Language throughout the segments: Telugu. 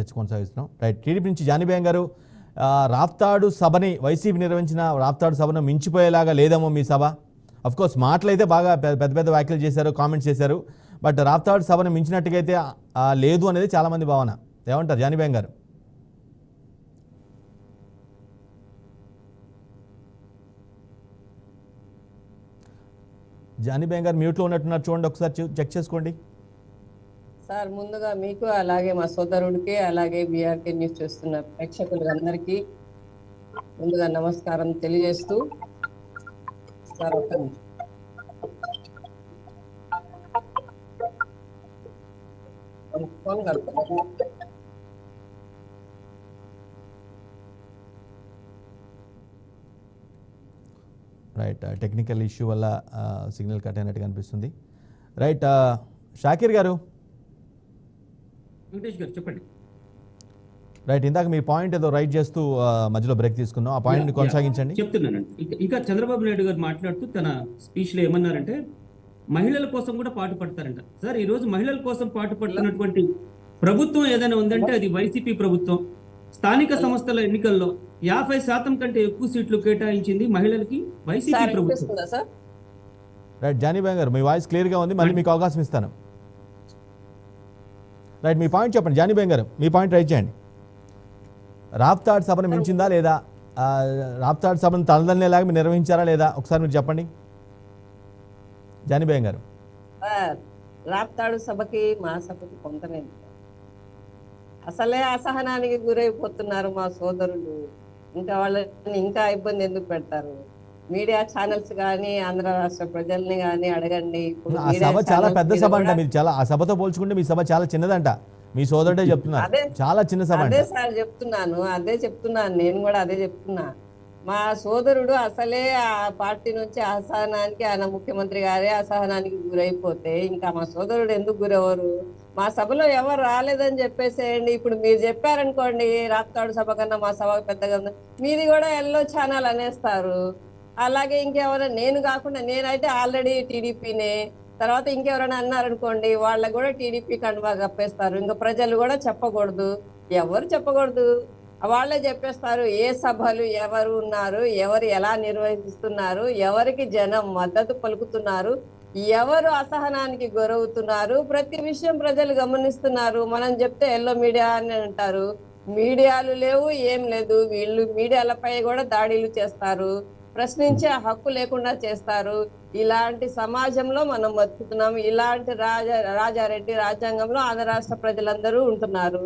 చర్చ కొనసాగిస్తున్నాం రైట్ టీడీపీ నుంచి జానిబేయం గారు రాఫ్తాడు రాప్తాడు సభని వైసీపీ నిర్వహించిన రాప్తాడు సభను మించిపోయేలాగా లేదేమో మీ సభ. అఫ్కోర్స్ మాటలు అయితే బాగా పెద్ద పెద్ద వ్యాఖ్యలు చేశారు కామెంట్స్ చేశారు బట్ రాప్తాడు సభను మించినట్టుగా అయితే లేదు అనేది చాలామంది భావన. ఏమంటారు జానిబేయం గారు? జానిబేయం గారు మ్యూట్లో ఉన్నట్టున్నారు చూడండి ఒకసారి చెక్ చేసుకోండి. సార్ ముందుగా మీకు అలాగే మా సోదరుడికి అలాగే బీఆర్కే న్యూస్ చూస్తున్న ప్రేక్షకులు అందరికీ ముందుగా నమస్కారం తెలియజేస్తూ సార్ ఒక ఫోన్ రైట్ టెక్నికల్ ఇష్యూ వల్ల సిగ్నల్ కట్ అయినట్టుగా అనిపిస్తుంది రైట్ షాకిర్ గారు. వెంకటేష్ గారు చెప్పండి. రైట్ ఇందాక మీ పాయింట్ ఏదో రైట్ చేస్తూ మధ్యలో బ్రేక్ తీసుకున్నాం. ఆ పాయింట్ని కొనసాగించండి. చెప్తున్నానండి. ఇక- చంద్రబాబు నాయుడు గారు మాట్లాడుతూ తన స్పీచ్లో ఏమన్నారంటే మహిళల కోసం కూడా పాటు పడతారంట. సార్ ఈ రోజు మహిళల కోసం పాటు పడుతున్నటువంటి ప్రభుత్వం ఏదైనా ఉందంటే అది వైసీపీ ప్రభుత్వం. స్థానిక సంస్థల ఎన్నికల్లో యాభై శాతం కంటే ఎక్కువ సీట్లు కేటాయించింది మహిళలకి వైసీపీ ప్రభుత్వం. రైట్ జానీబాయ్ గారు మీ వాయిస్ క్లియర్గా ఉంది. మళ్ళీ మీకు అవకాశం ఇస్తాను. రైట్ మీ పాయింట్ చెప్పండి. జానీబాయ్ గారు మీ పాయింట్ రైట్ చేయండి. రాప్తాడ్ సభను మించిందా లేదా? రాప్తాడ్ సభను తలదన్నేలాగా మీరు నిర్వహించారా లేదా? ఒకసారి మీరు చెప్పండి. జానీబాయ్ గారు రాప్తాడు సభకి మా సభకి కొంతనే అసలే అసహనానికి గురైపోతున్నారు మా సోదరులు. ఇంకా వాళ్ళని ఇంకా ఇబ్బంది ఎందుకు పెడతారు? మీడియా ఛానల్స్ కానీ ఆంధ్ర రాష్ట్ర ప్రజల్ని కానీ అడగండి. ఆ సభ చాలా పెద్ద సభ అంట మీరు చాలా ఆ సభతో పోల్చుకుంటే మీ సభ చాలా చిన్నదంట. మీ సోదరుడే చెప్తున్నారు. అదే- చాలా చిన్న సభ అదే సార్ చెప్తున్నాను అదే చెప్తున్నాను నేను కూడా అదే చెప్తున్నా. మా సోదరుడు అసలే ఆ పార్టీ నుంచి అసహనానికి ఆయన ముఖ్యమంత్రి గారే అసహనానికి గురైపోతే ఇంకా మా సోదరుడు ఎందుకు గురవరు మా సభలో ఎవరు రాలేదని చెప్పేసేయండి. ఇప్పుడు మీరు చెప్పారనుకోండి రాప్తాడు సభ కన్నా మా సభ పెద్దగా ఉంది. మీది కూడా ఎల్లో ఛానల్ అనేస్తారు. అలాగే ఇంకెవరైనా నేను కాకుండా నేనైతే ఆల్రెడీ టీడీపీనే. తర్వాత ఇంకెవరైనా అన్నారనుకోండి వాళ్ళకు కూడా టీడీపీ కండువా కప్పేస్తారు. ఇంకా ప్రజలు కూడా చెప్పకూడదు. ఎవరు చెప్పకూడదు? వాళ్ళే చెప్పేస్తారు ఏ సభలు ఎవరు ఉన్నారు ఎవరు ఎలా నిర్వహిస్తున్నారు ఎవరికి జనం మద్దతు పలుకుతున్నారు ఎవరు అసహనానికి గురవుతున్నారు ప్రతి విషయం ప్రజలు గమనిస్తున్నారు. మనం చెప్తే ఎల్లో మీడియా అని అంటారు. మీడియాలు లేవు ఏం లేదు. వీళ్ళు మీడియాలపై కూడా దాడులు చేస్తారు. ప్రశ్నించే హక్కు లేకుండా చేస్తారు. ఇలాంటి సమాజంలో మనం బతుకుతున్నాం. ఇలాంటి రాజా రాజారెడ్డి రాజ్యాంగంలో ఆంధ్ర రాష్ట్ర ప్రజలందరూ ఉంటున్నారు.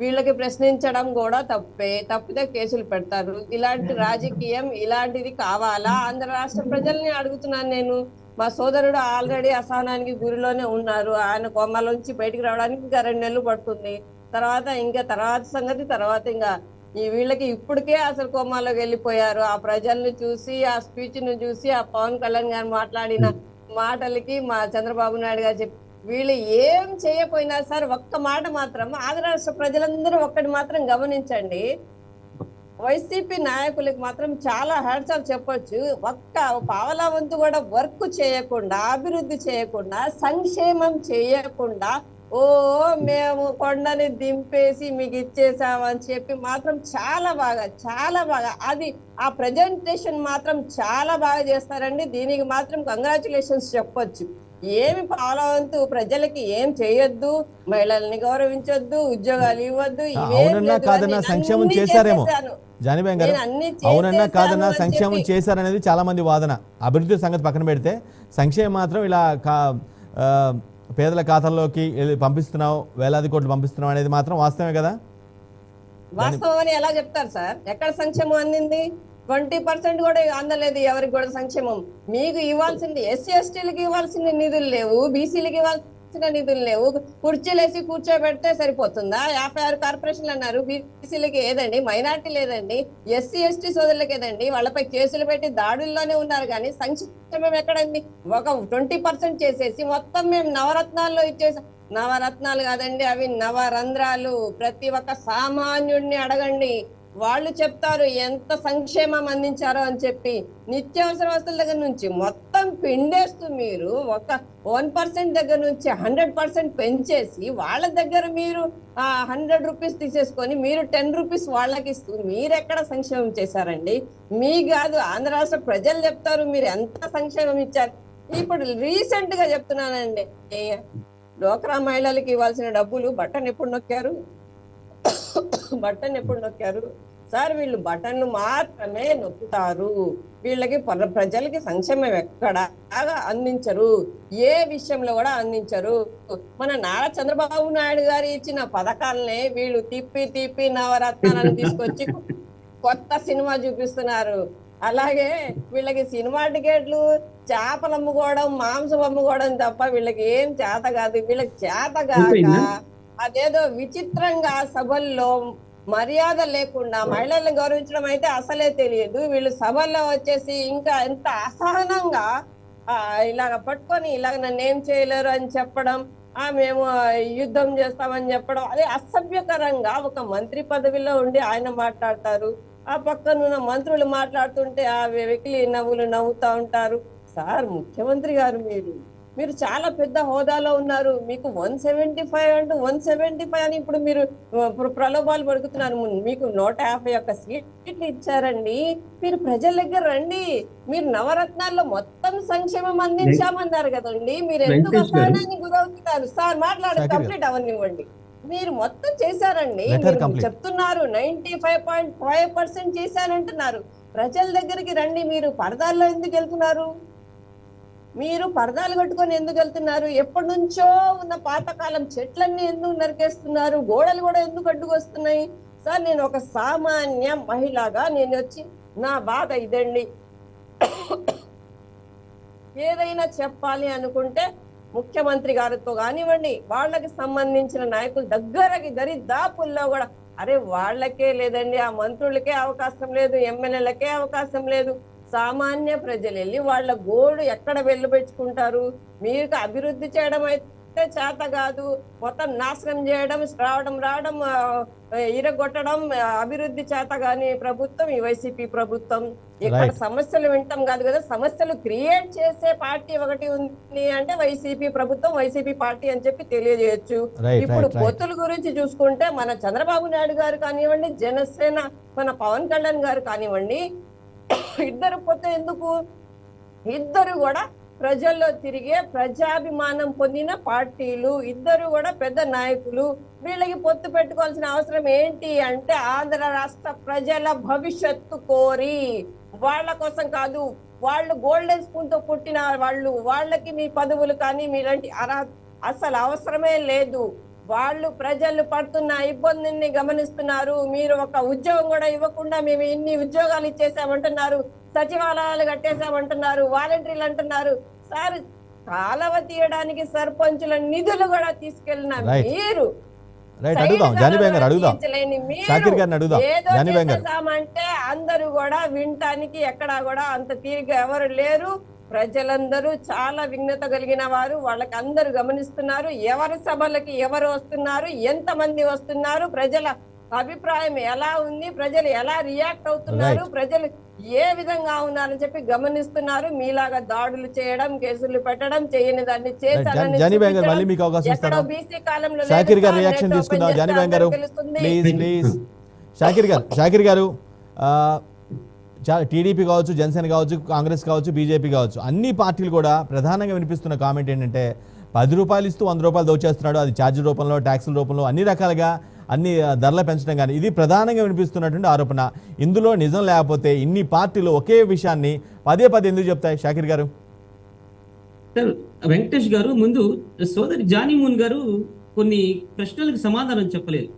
వీళ్ళకి ప్రశ్నించడం కూడా తప్పే. తప్పితే కేసులు పెడతారు. ఇలాంటి రాజకీయం ఇలాంటిది కావాలా? ఆంధ్ర రాష్ట్ర ప్రజల్ని అడుగుతున్నాను నేను. మా సోదరుడు ఆల్రెడీ అసహనానికి గురిలోనే ఉన్నారు. ఆయన కొమ్మలోంచి బయటికి రావడానికి ఇంకా రెండు నెలలు పడుతుంది. తర్వాత ఇంకా తర్వాత సంగతి తర్వాత ఇంకా ఈ వీళ్ళకి ఇప్పటికే అసలు కోమాలోకి వెళ్ళిపోయారు. ఆ ప్రజల్ని చూసి ఆ స్పీచ్ను చూసి ఆ పవన్ కళ్యాణ్ గారు మాట్లాడిన మాటలకి మా చంద్రబాబు నాయుడు గారు చెప్పి వీళ్ళు ఏం చేయకపోయినా సరే ఒక్క మాట మాత్రం ఆంధ్ర రాష్ట్ర ప్రజలందరూ ఒక్కటి మాత్రం గమనించండి. వైసీపీ నాయకులకు మాత్రం చాలా హ్యాట్స్ ఆఫ్ చెప్పొచ్చు. ఒక్క పావలా వంతు కూడా వర్క్ చేయకుండా అభివృద్ధి చేయకుండా సంక్షేమం చేయకుండా ఓ మేము కొండని దింపేసి మీకు ఇచ్చేసామని చెప్పి మాత్రం చాలా బాగా చాలా బాగా అది ఆ ప్రజెంటేషన్ మాత్రం చాలా బాగా చేస్తారండి దీనికి మాత్రం కంగ్రాచులేషన్స్ చెప్పొచ్చు ఏమి పాలవంతు ప్రజలకి ఏం చేయొద్దు మహిళల్ని గౌరవించొద్దు ఉద్యోగాలు ఇవ్వద్దు. కాదన్నా నేను సంక్షేమం చేశారేమో. జానీబాయ్ గారు అవునన్నా కాదన్నా సంక్షేమం చేశారనేది చాలా మంది వాదన అభివృద్ధి సంగతి పక్కన పెడితే సంక్షేమం మాత్రం ఇలా పేదల ఖాతాల్లోకి పంపిస్తున్నాం పంపిస్తున్నావు వేలాది కోట్లు పంపిస్తున్నావు అనేది మాత్రం వాస్తవమే కదా? వాస్తవం అని ఎలా చెప్తారు సార్? ఎక్కడ సంక్షేమం అందింది? ట్వంటీ పర్సెంట్ కూడా అందలేదు ఎవరికి కూడా సంక్షేమం. మీకు ఇవ్వాల్సింది ఎస్సీ ఎస్టీలకు ఇవ్వాల్సింది నిధులు లేవు బీసీలకి ఇవ్వాల్సిన నిధులు లేవు. కుర్చీలేసి కూర్చోబెడితే సరిపోతుందా? యాభై ఆరు కార్పొరేషన్లు అన్నారు. బీసీలకి ఏదండి? మైనార్టీ లేదండి. ఎస్సీ ఎస్టీ సోదరులకి ఏదండి? వాళ్ళపై కేసులు పెట్టి దాడుల్లోనే ఉన్నారు కానీ సంక్షేమం ఎక్కడండి? ఒక ట్వంటీ పర్సెంట్ చేసేసి మొత్తం మేము నవరత్నాల్లో ఇచ్చేసాం నవరత్నాలు కాదండి అవి నవరంధ్రాలు. ప్రతి ఒక్క సామాన్యుడిని అడగండి. వాళ్ళు చెప్తారు ఎంత సంక్షేమం అందించారో అని చెప్పి. నిత్యావసర వస్తువుల దగ్గర నుంచి మొత్తం మొత్తం పిండేస్తూ మీరు ఒక వన్ పర్సెంట్ దగ్గర నుంచి హండ్రెడ్ పర్సెంట్ పెంచేసి వాళ్ళ దగ్గర మీరు హండ్రెడ్ రూపీస్ తీసేసుకొని మీరు టెన్ రూపీస్ వాళ్ళకి ఇస్తూ మీరు ఎక్కడ సంక్షేమం చేశారండి? మీ కాదు ఆంధ్ర రాష్ట్ర ప్రజలు చెప్తారు మీరు ఎంత సంక్షేమం ఇచ్చారు? ఇప్పుడు రీసెంట్గా చెప్తున్నానండి. డోక్రా మహిళలకి ఇవ్వాల్సిన డబ్బులు బట్టను ఎప్పుడు నొక్కారు? బట్టను ఎప్పుడు నొక్కారు? సార్ వీళ్ళు బటన్ మాత్రమే నొక్కుతారు. వీళ్ళకి ప్ర- ప్రజలకి సంక్షేమం ఎక్కడ అందించరు. ఏ విషయంలో కూడా అందించరు. మన నారా చంద్రబాబు నాయుడు గారు ఇచ్చిన పథకాలనే వీళ్ళు తిప్పి తిప్పి నవరత్నాలను తీసుకొచ్చి కొత్త సినిమా చూపిస్తున్నారు. అలాగే వీళ్ళకి సినిమా టికెట్లు చేపలు అమ్ముకోవడం మాంసం అమ్ముకోవడం తప్ప వీళ్ళకి ఏం చేత కాదు. వీళ్ళకి చేత కాక? అదేదో విచిత్రంగా సభల్లో మర్యాద లేకుండా మహిళలను గౌరవించడం అయితే అసలే తెలియదు. వీళ్ళు సభల్లో వచ్చేసి ఇంకా ఎంత అసహనంగా ఇలాగ పట్టుకొని ఇలాగ నన్ను ఏం చేయలేరు అని చెప్పడం ఆ మేము యుద్ధం చేస్తామని చెప్పడం అదే అసభ్యకరంగా ఒక మంత్రి పదవిలో ఉండి ఆయన మాట్లాడతారు. ఆ పక్కనున్న మంత్రులు మాట్లాడుతుంటే ఆ వెకిలి నవ్వులు నవ్వుతా ఉంటారు. సార్ ముఖ్యమంత్రి గారు మీరు మీరు చాలా పెద్ద హోదాలో ఉన్నారు. మీకు వన్ సెవెంటీ ఫైవ్ అంటూ వన్ సెవెంటీ ఫైవ్ అని ఇప్పుడు మీరు ప్రలోభాలు పడుకుతున్నారు. మీకు నూట యాభై ఒక్క సీట్లు ఇచ్చారండి. మీరు ప్రజల దగ్గర రండి. మీరు నవరత్నాల్లో మొత్తం సంక్షేమం అందించామన్నారు కదండి. మీరు ఎందుకు. అసహనానికి గురవుతున్నారు? సార్ మాట్లాడి. కంప్లీట్ అవనివ్వండి మీరు మొత్తం చేశారండి. చెప్తున్నారు ninety five point five percent చేశానంటున్నారు ప్రజల దగ్గరికి రండి మీరు. పరదాల్లో ఎందుకు వెళ్తున్నారు? మీరు పరదాలు కట్టుకొని ఎందుకు వెళ్తున్నారు? ఎప్పటి నుంచో ఉన్న పాతకాలం చెట్లన్నీ ఎందుకు నరికేస్తున్నారు? గోడలు కూడా ఎందుకు అడ్డుకొస్తున్నాయి సార్ నేను ఒక సామాన్య మహిళగా నేను వచ్చి నా బాధ ఇదండి. ఏదైనా చెప్పాలి అనుకుంటే ముఖ్యమంత్రి గారితో కానివ్వండి వాళ్ళకి సంబంధించిన నాయకులు దగ్గరకి దరిదాపుల్లో కూడా అరే వాళ్ళకే లేదండి ఆ మంత్రులకే అవకాశం లేదు ఎమ్మెల్యేలకే అవకాశం లేదు. సామాన్య ప్రజలు వెళ్ళి వాళ్ళ గోడు ఎక్కడ వెళ్ళబెట్టుకుంటారు మీకు అభివృద్ధి చేయడం అయితే చేత కాదు. మొత్తం నాశనం చేయడం రావడం రావడం ఇరగొట్టడం అభివృద్ధి చేత గాని ప్రభుత్వం ఈ వైసీపీ ప్రభుత్వం. ఇక్కడ. సమస్యలు వింటాం కాదు కదా. సమస్యలు క్రియేట్ చేసే పార్టీ ఒకటి ఉంది అంటే వైసీపీ ప్రభుత్వం వైసీపీ పార్టీ అని చెప్పి తెలియజేయొచ్చు. ఇప్పుడు. పొత్తుల గురించి చూసుకుంటే మన చంద్రబాబు నాయుడు గారు కానివ్వండి జనసేన మన పవన్ కళ్యాణ్ గారు కానివ్వండి ఇద్దరు పోతే ఎందుకు? ఇద్దరు కూడా ప్రజల్లో తిరిగే ప్రజాభిమానం పొందిన పార్టీలు ఇద్దరు కూడా పెద్ద నాయకులు. వీళ్ళకి పొత్తు పెట్టుకోవాల్సిన అవసరం ఏంటి అంటే ఆంధ్ర రాష్ట్ర ప్రజల భవిష్యత్తు కోరి. వాళ్ళ కోసం కాదు వాళ్ళు గోల్డెన్ స్పూన్తో పుట్టిన వాళ్ళు. వాళ్ళకి మీ పదవులు కానీ మీలాంటి అర్హత అసలు అవసరమే లేదు. వాళ్ళు ప్రజలు పడుతున్న ఇబ్బందిని గమనిస్తున్నారు. మీరు ఒక ఉద్యోగం కూడా ఇవ్వకుండా మేము ఇన్ని ఉద్యోగాలు ఇచ్చేసామంటున్నారు సచివాలయాలు కట్టేసామంటున్నారు వాలంటీర్లు అంటున్నారు. సార్ కాలవ తీయడానికి సర్పంచుల నిధులు కూడా Right. మీరు రైట్ అడుగుదాం. జానీబేగం గారు అడుగుదాం. తీర్చలేని మీరు షాకిర్ గారిని అడుగుదాం. ఏదో జానీబేగం గారు చేసేసామంటే అందరూ కూడా వినటానికి ఎక్కడా కూడా అంత తీరిక ఎవరు లేరు. ప్రజలందరూ చాలా విఘ్నత కలిగిన వారు. వాళ్ళకి అందరూ గమనిస్తున్నారు. ఎవరి సభలకి ఎవరు వస్తున్నారు? ఎంత మంది వస్తున్నారు? ప్రజల అభిప్రాయం ఎలా ఉంది? ప్రజలు ఎలా రియాక్ట్ అవుతున్నారు. ప్రజలు ఏ విధంగా ఉన్నారని చెప్పి గమనిస్తున్నారు. మీలాగా దాడులు చేయడం కేసులు పెట్టడం చేయని దాన్ని ఇస్తాను. బీసీ కాలంలో తెలుస్తుంది. షాకిర్ గారు షాకిర్ గారు టీడీపీ కావచ్చు జనసేన కావచ్చు కాంగ్రెస్ కావచ్చు బీజేపీ కావచ్చు అన్ని పార్టీలు కూడా ప్రధానంగా వినిపిస్తున్న కామెంట్ ఏంటంటే పది రూపాయలు ఇస్తూ వంద రూపాయలు దోచేస్తున్నాడు అది ఛార్జీ రూపంలో ట్యాక్సుల రూపంలో అన్ని రకాలుగా అన్ని ధరలు పెంచడం కానీ ఇది ప్రధానంగా వినిపిస్తున్నటువంటి ఆరోపణ. ఇందులో నిజం లేకపోతే ఇన్ని పార్టీలు ఒకే విషయాన్ని పదే పదే ఎందుకు చెప్తాయి? షాకిర్ గారు. వెంకటేష్ గారు ముందు సోదరి జానీమూన్ గారు కొన్ని ప్రశ్నలకు సమాధానం చెప్పలేదు.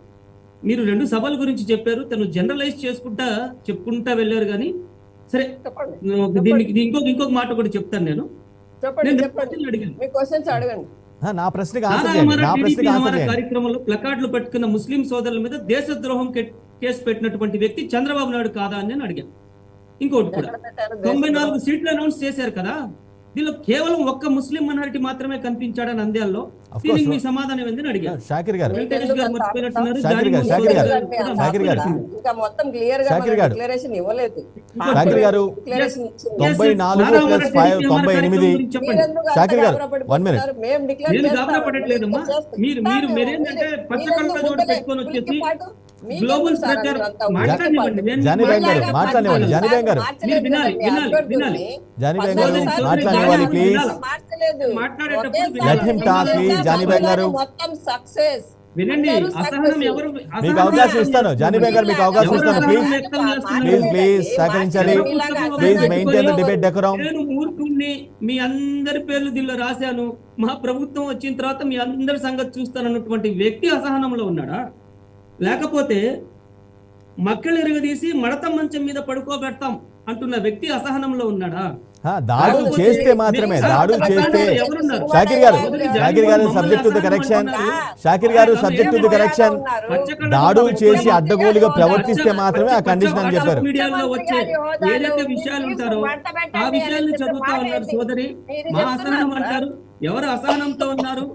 మీరు రెండు సభల గురించి చెప్పారు తను జనరలైజ్ చేసుకుంటా చెప్పుకుంటా వెళ్ళారు కానీ సరే దీనికి ఇంకొక ఇంకొక మాట కూడా చెప్తాను నేను. నా ప్రశ్నకి కార్యక్రమంలో ప్లకార్డులు పట్టుకున్న ముస్లిం సోదరుల మీద దేశద్రోహం కే- కేసు పెట్టినటువంటి వ్యక్తి చంద్రబాబు నాయుడు కాదా అని నేను అడిగాను. ఇంకోటి కూడా తొంభై? నాలుగు సీట్లు అనౌన్స్ చేశారు కదా దీనిలో కేవలం ఒక్క ముస్లిం మైనారిటీ మాత్రమే కనిపించాడని అందేల్లో Of దీనికి course. మీ సమాధానం ఏందని అడిగారు షాకిర్ గారు వెంకటేష్ గారు మర్చిపోయినట్టున్నారు శాకిర్ గారు, జానీ శాకిర్ గారు, మోహన్ గారు శాకిర్ గారు. మాట్లాడుతున్నారు. ఇంకా మొత్తం క్లియర్గా శాకిర్ గారు. డిక్లరేషన్ ఇవ్వలేదు శాకిర్ గారు డిక్లరేషన్ ఇచ్చింది. తొంభై Yes, నాలుగు నారా ప్లస్ వారి ఫైవ్ DPMR తొంభై ఎనిమిది గారు. మీరు- మీరు-. మీరేంటంటే పెట్టుకొని వచ్చేసి గ్లోబల్ గారు. మాట్లాడనివ్వండి. గారు. గారు, మాట్లాడనివ్వాలి. మార్చలేదు. మాట్లాడేటప్పుడు గారు. మొత్తం సక్సెస్ వినండి అసహనం. ఎవరు మీకు అవకాశం ఇస్తాను. జానీ బేగ్ గారు మీకు అవకాశం ఇస్తాను. ప్లీజ్? ప్లీజ్ ప్లీజ్ సహకరించాలి. Please maintain the debate decorum నేను మూర్ఖుణ్ణి మీ అందరి పేర్లు దీనిలో రాశాను. మా ప్రభుత్వం వచ్చిన తర్వాత మీ అందరి సంగతి చూస్తానన్నటువంటి వ్యక్తి అసహనంలో ఉన్నాడా? లేకపోతే మక్కలు ఎరగదీసి మడత మంచం మీద పడుకోబెడతాం అంటున్న వ్యక్తి అసహనంలో ఉన్నాడా? దాడులు చేస్తే మాత్రమే దాడులు చేస్తే? షాకిర్ గారు షాకిర్ గారు subject to the correction Shakir గారు సబ్జెక్ట్ టు ది కరెక్షన్ దాడులు చేసి అడ్డగోలుగా ప్రవర్తిస్తే మాత్రమే ఆ కండిషన్ అని చెప్పారు. మీడియాలో వచ్చే ఏదైతే విషయాలు ఉంటారో ఆ విషయాల్ని చదువుతా ఉన్నారు సోదరి మా అసహనం అంటారు. ఎవరు అసహనంతో ఉన్నారు?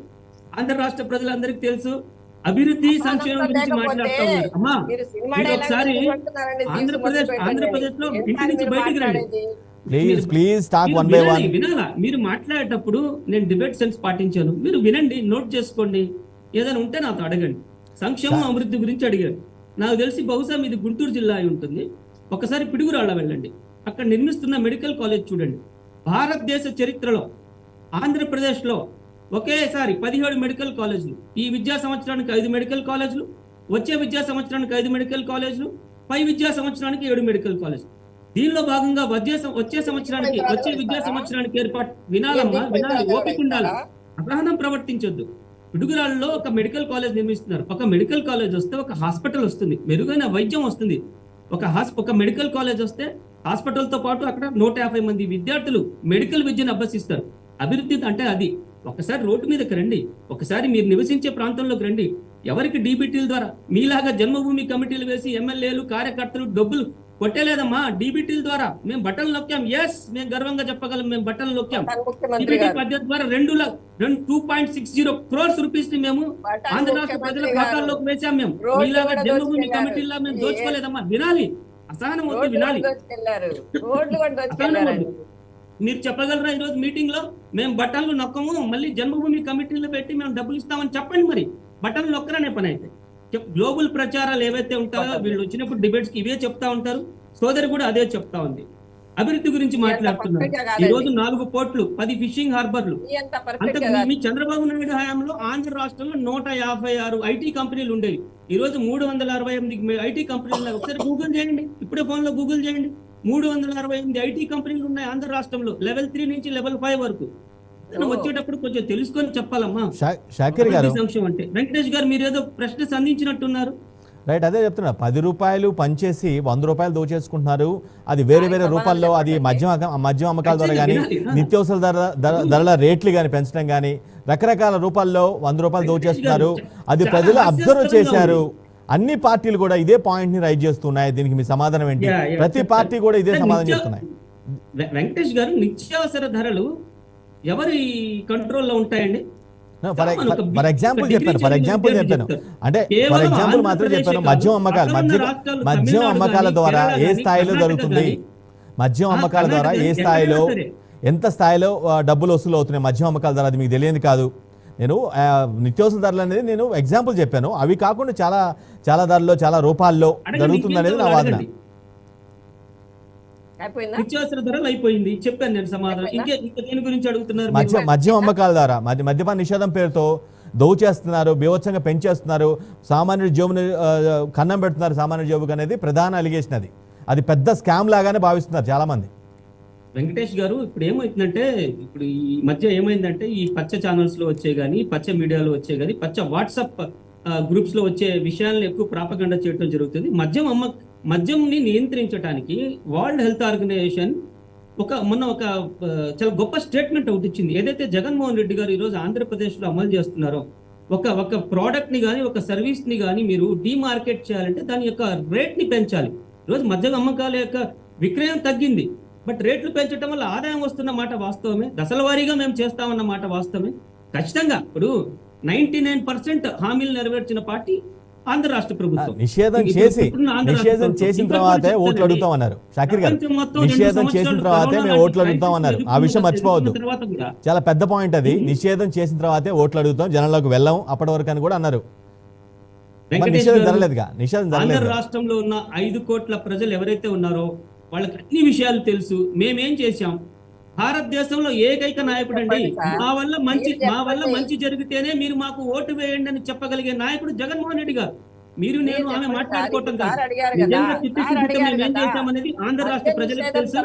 ఆంధ్ర రాష్ట్ర ప్రజలందరికీ తెలుసు. అభివృద్ధి సంక్షేమం గురించి మాట్లాడుతూ అమ్మా మీరు ఒకసారి ఆంధ్రప్రదేశ్ ఆంధ్రప్రదేశ్లో ఇంటి నుంచి బయటికి రండి. ప్లీజ్ ప్లీజ్ టాక్ మీరు వన్ బై వన్ వినాలి, వినాలా? మీరు మాట్లాడేటప్పుడు నేను డిబేట్ సెన్స్ పాటించాను. మీరు వినండి నోట్ చేసుకోండి. ఏదైనా ఉంటే నాతో అడగండి. సంక్షేమం అభివృద్ధి గురించి అడిగారు. నాకు తెలిసి బహుశా మీది గుంటూరు జిల్లా అయి ఉంటుంది. ఒకసారి పిడుగురాళ్ళ వెళ్ళండి. అక్కడ నిర్మిస్తున్న మెడికల్ కాలేజ్ చూడండి. భారతదేశ చరిత్రలో ఆంధ్రప్రదేశ్లో ఒకేసారి పదిహేడు మెడికల్ కాలేజీలు. ఈ విద్యా సంవత్సరానికి ఐదు మెడికల్ కాలేజీలు వచ్చే విద్యా సంవత్సరానికి ఐదు మెడికల్ కాలేజీలు పై విద్యా సంవత్సరానికి ఏడు మెడికల్ కాలేజీలు. దీనిలో భాగంగా వచ్చే సంవత్సరానికి వచ్చే విద్యా సంవత్సరానికి ఏర్పాటు వినాలమ్మా వినాలి ఓపిక ఉండాలి. అసహనం ప్రవర్తించొద్దు. పిడుగురాళ్ళలో ఒక మెడికల్ కాలేజ్ నిర్మిస్తున్నారు. ఒక మెడికల్ కాలేజ్ వస్తే ఒక హాస్పిటల్ వస్తుంది. మెరుగైన వైద్యం వస్తుంది. ఒక హాస్ ఒక మెడికల్ కాలేజ్ వస్తే హాస్పిటల్తో పాటు అక్కడ నూట యాభై మంది విద్యార్థులు మెడికల్ విద్యను అభ్యసిస్తారు. అభివృద్ధి అంటే అది. ఒకసారి రోడ్డు మీదకి రండి. ఒకసారి మీరు నివసించే ప్రాంతంలోకి రండి. ఎవరికి డీబీటీల ద్వారా? మీలాగా జన్మభూమి కమిటీలు వేసి ఎమ్మెల్యేలు కార్యకర్తలు డబ్బులు కొట్టలేదమ్మా. డీబీటీల ద్వారా మేము బట్టలు నొక్కాం. ఎస్ మేము గర్వంగా చెప్పగలం. మేము బట్టలు నొక్కాం. డీబీటీ పద్ధతి ద్వారా రెండు రెండు two point six zero crores రూపీస్ని మేము ఆంధ్ర రాష్ట్ర ప్రజల. ఖాతాల్లోకి వేసాం మేము. మీలాగా జన్మభూమి. కమిటీలా మేము దోచుకోలేదమ్మా. వినాలి. అసహనం వద్దు వినాలి. మీరు చెప్పగలరా ఈ రోజు మీటింగ్లో మేము బట్టలు నొక్కము మళ్ళీ జన్మభూమి కమిటీలో పెట్టి మేము డబ్బులు ఇస్తామని చెప్పండి మరి. బట్టలు నొక్కరనే పని అయితే. గ్లోబల్ ప్రచారాలు ఏవైతే ఉంటాయో వీళ్ళు వచ్చినప్పుడు డిబేట్స్కి ఇవే చెప్తా ఉంటారు. సోదరి కూడా అదే చెప్తా ఉంది. అభివృద్ధి గురించి మాట్లాడుతున్నారు ఈ. రోజు నాలుగు పోర్ట్లు పది ఫిషింగ్ హార్బర్లు. అంతకు మీ చంద్రబాబు నాయుడు హయాంలో ఆంధ్ర రాష్ట్రంలో నూట యాభై ఆరు ఐటీ కంపెనీలు ఉండేవి. ఈ రోజు మూడు వందల అరవై ఎనిమిది ఐటీ కంపెనీలు ఒకసారి గూగుల్ చేయండి. ఇప్పుడే ఫోన్లో గూగుల్ చేయండి. మూడు వందల అరవై ఎనిమిది ఐటీ కంపెనీలు ఉన్నాయి ఆంధ్ర రాష్ట్రంలో లెవెల్ త్రీ నుంచి లెవెల్ ఫైవ్ వరకు. వచ్చేటప్పుడు కొంచెం తెలుసుకొని చెప్పాలమ్మా. షాకిర్ గారు. అంటే. వెంకటేష్ గారు మీరు ఏదో ప్రశ్న సంధించినట్టున్నారు. రైట్ అదే చెప్తున్నా. పది రూపాయలు పనిచేసి వంద రూపాయలు దోచేసుకుంటున్నారు. అది వేరే వేరే రూపాల్లో అది మద్యం మద్యం అమ్మకాల ద్వారా కానీ. నిత్యావసర ధర ధర- ధరల రేట్లు కానీ పెంచడం కానీ రకరకాల రూపాల్లో వంద రూపాయలు దోచేస్తున్నారు. అది ప్రజలు అబ్జర్వ్ చేశారు. అన్ని పార్టీలు కూడా ఇదే పాయింట్ని రైజ్ చేస్తున్నాయి. దీనికి మీ సమాధానం ఏంటి? ప్రతి. పార్టీ కూడా ఇదే సమాధానం వె- వెంకటేష్ గారు నిత్యావసర ధరలు ఎవరి కంట్రోల్లో ఉంటాయండి? ఫర్ ఎగ్జాంపుల్ చెప్పాను ఫర్ ఎగ్జాంపుల్ చెప్పాను. అంటే ఫర్ ఎగ్జాంపుల్ మాత్రం చెప్పాను. మద్యం అమ్మకాలు మద్యం మద్యం అమ్మకాల ద్వారా ఏ స్థాయిలో జరుగుతుంది? మద్యం అమ్మకాల ద్వారా ఏ స్థాయిలో. ఎంత స్థాయిలో డబ్బులు వసూలు అవుతున్నాయి? మద్యం అమ్మకాల ద్వారా అది మీకు తెలియదు కాదు. నేను నిత్యావసర ధరలు అనేది నేను ఎగ్జాంపుల్ చెప్పాను. అవి కాకుండా చాలా చాలా ధరల్లో చాలా రూపాల్లో జరుగుతుంది అనేది నా వాదన. అడగండి. అయిపోయిందా? నిత్యావసర ధరలు అయిపోయింది. చెప్పాను నేను సమాధానం. ఇంకే ఇంకా దేని గురించి అడుగుతున్నారు మీరు? మద్యం మద్యం అమ్మకాల ద్వారా మద్య మద్యపాన నిషేధం పేరుతో దోచేస్తున్నారు బీభత్సంగా పెంచేస్తున్నారు. సామాన్యుడి జేబుని కన్నం పెడుతున్నారు సామాన్యుడి జేబుకి అనేది ప్రధాన అలిగేషన్ అది. అది పెద్ద స్కామ్ లాగానే భావిస్తున్నారు చాలా మంది వెంకటేష్ గారు ఇప్పుడు ఏమైందంటే ఇప్పుడు ఈ మధ్య ఏమైందంటే ఈ పచ్చ ఛానల్స్లో వచ్చే గానీ పచ్చ మీడియాలో వచ్చే గానీ పచ్చ వాట్సాప్ గ్రూప్స్లో వచ్చే విషయాలను ఎక్కువ ప్రాపగండ చేయడం జరుగుతుంది. మద్యం అమ్మ మద్యంని నియంత్రించడానికి వరల్డ్ హెల్త్ ఆర్గనైజేషన్ ఒక మొన్న ఒక చాలా గొప్ప స్టేట్మెంట్ ఒకటి ఇచ్చింది. ఏదైతే జగన్మోహన్ రెడ్డి గారు ఈరోజు ఆంధ్రప్రదేశ్లో అమలు చేస్తున్నారో ఒక ఒక ప్రోడక్ట్ని కానీ ఒక సర్వీస్ని కానీ మీరు డిమార్కెట్ చేయాలంటే దాని యొక్క రేట్ని పెంచాలి. ఈరోజు మద్యం అమ్మకాల యొక్క విక్రయం తగ్గింది. బట్ రేట్లు పెంచడం వల్ల ఆదాయం వస్తున్న మాట వాస్తవమే. దశల వారీగా మేము చేస్తామన్న మాట వాస్తవమే. ఖచ్చితంగా ఇప్పుడు నైన్టీ నైన్ పర్సెంట్ హామీలు నెరవేర్చిన పార్టీ ఆంధ్ర రాష్ట్ర ప్రభుత్వం. నిషేధం చేసి నిషేధం. చేసిన తర్వాతే ఓట్లు. అడుగుతాం అన్నారు షాకిర్ గారు నిషేధం చేసిన తర్వాతే మేము ఓట్లు అడుగుతాం అన్నారు ఆ విషయం మర్చిపోవద్దు. చాలా పెద్ద పాయింట్ అది. నిషేధం చేసిన తర్వాతే ఓట్లు అడుగుతాం జనంలోకి వెళ్ళాం అప్పటి వరకు అని కూడా అన్నారు. నిషేధం జరగలేదుగా? నిషేధం ఆంధ్ర జరగలేదు రాష్ట్రంలో ఉన్న ఐదు కోట్ల ప్రజలు ఎవరైతే ఉన్నారో వాళ్ళకి అన్ని విషయాలు తెలుసు. మేమేం చేశాం? భారతదేశంలో ఏకైక నాయకుడు అండి. మా వల్ల మంచి మా వల్ల. మంచి జరిగితేనే మీరు మాకు ఓటు వేయండి అని చెప్పగలిగే నాయకుడు జగన్మోహన్ రెడ్డి గారు. మీరు నేను ఆమె మాట్లాడుకోవటం కాదు. నిజంగా చిత్తశుద్ధితో మేము ఏం చేశామనేది ఆంధ్ర రాష్ట్ర ప్రజలకు తెలుసు.